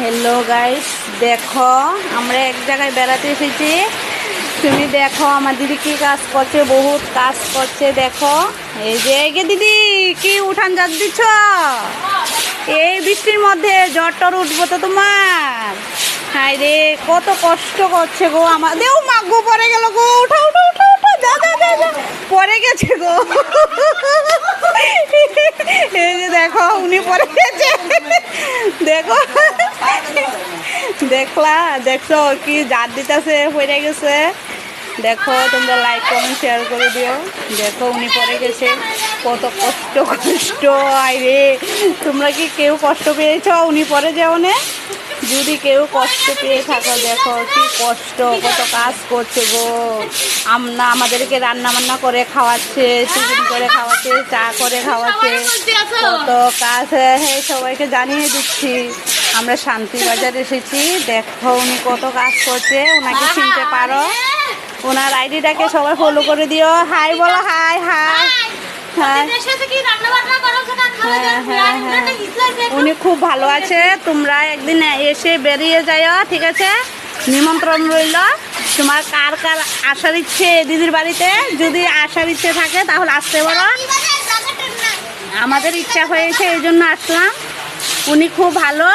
Hello guys দেখো, আমরা এক জায়গায় বেড়াতে এসেছি। তুমি দেখো, আমার দিদি কি কাজ করছে, বহুত কাজ করছে, দেখো। এই যে, এই দিদি, কি উঠান যাত দিচ্ছ? এই বৃষ্টির মধ্যে জ্বর টর উঠবো তো তোমার। হাই রে, কত কষ্ট করছে গো আমার। দেও মা, গো পরে গেল গো, উঠা উঠা উঠা উঠা, যা যা যা যা। পরে গেছে গো। এই যে দেখো, উনি পরে গেছে। দেখো। দেখলা, দেখছ কি জাত দিতেছে হয়ে গেছে। দেখো, তোমরা লাইক কমেন্ট শেয়ার করে দিও। দেখো, উনি পরে গেছে। কত কষ্ট কষ্ট আয় রে তোমরা কি কেউ কষ্ট পেয়েছ? উনি পরে যাও না। যদি কেউ কষ্ট পেয়ে থাকো, দেখো কি কষ্ট, কত কাজ করছে গো। আমরা আমাদেরকে রান্না বান্না করে খাওয়াচ্ছে, টিফিন করে খাওয়াচ্ছে, চা করে খাওয়াচ্ছে। কত কাজ হ্যাঁ সবাইকে জানিয়ে দিচ্ছি। আমরা শান্তি বাজার এসেছি। দেখো উনি কত কাজ করছে ওনাকে চিনতে পারো। ওনার আইডিটাকে সবাই ফলো করে দিও। হাই বলো হাই হাই হ্যাঁ হ্যাঁ হ্যাঁ। উনি খুব ভালো আছে। তোমরা একদিন এসে বেরিয়ে যাও ঠিক আছে? নিমন্ত্রণ রইল। তোমার কার কার আসার ইচ্ছে দিদির বাড়িতে? যদি আসার ইচ্ছে থাকে তাহলে আসতে পারো। আমাদের ইচ্ছা হয়েছে এই জন্য আসলাম। উনি খুব ভালো।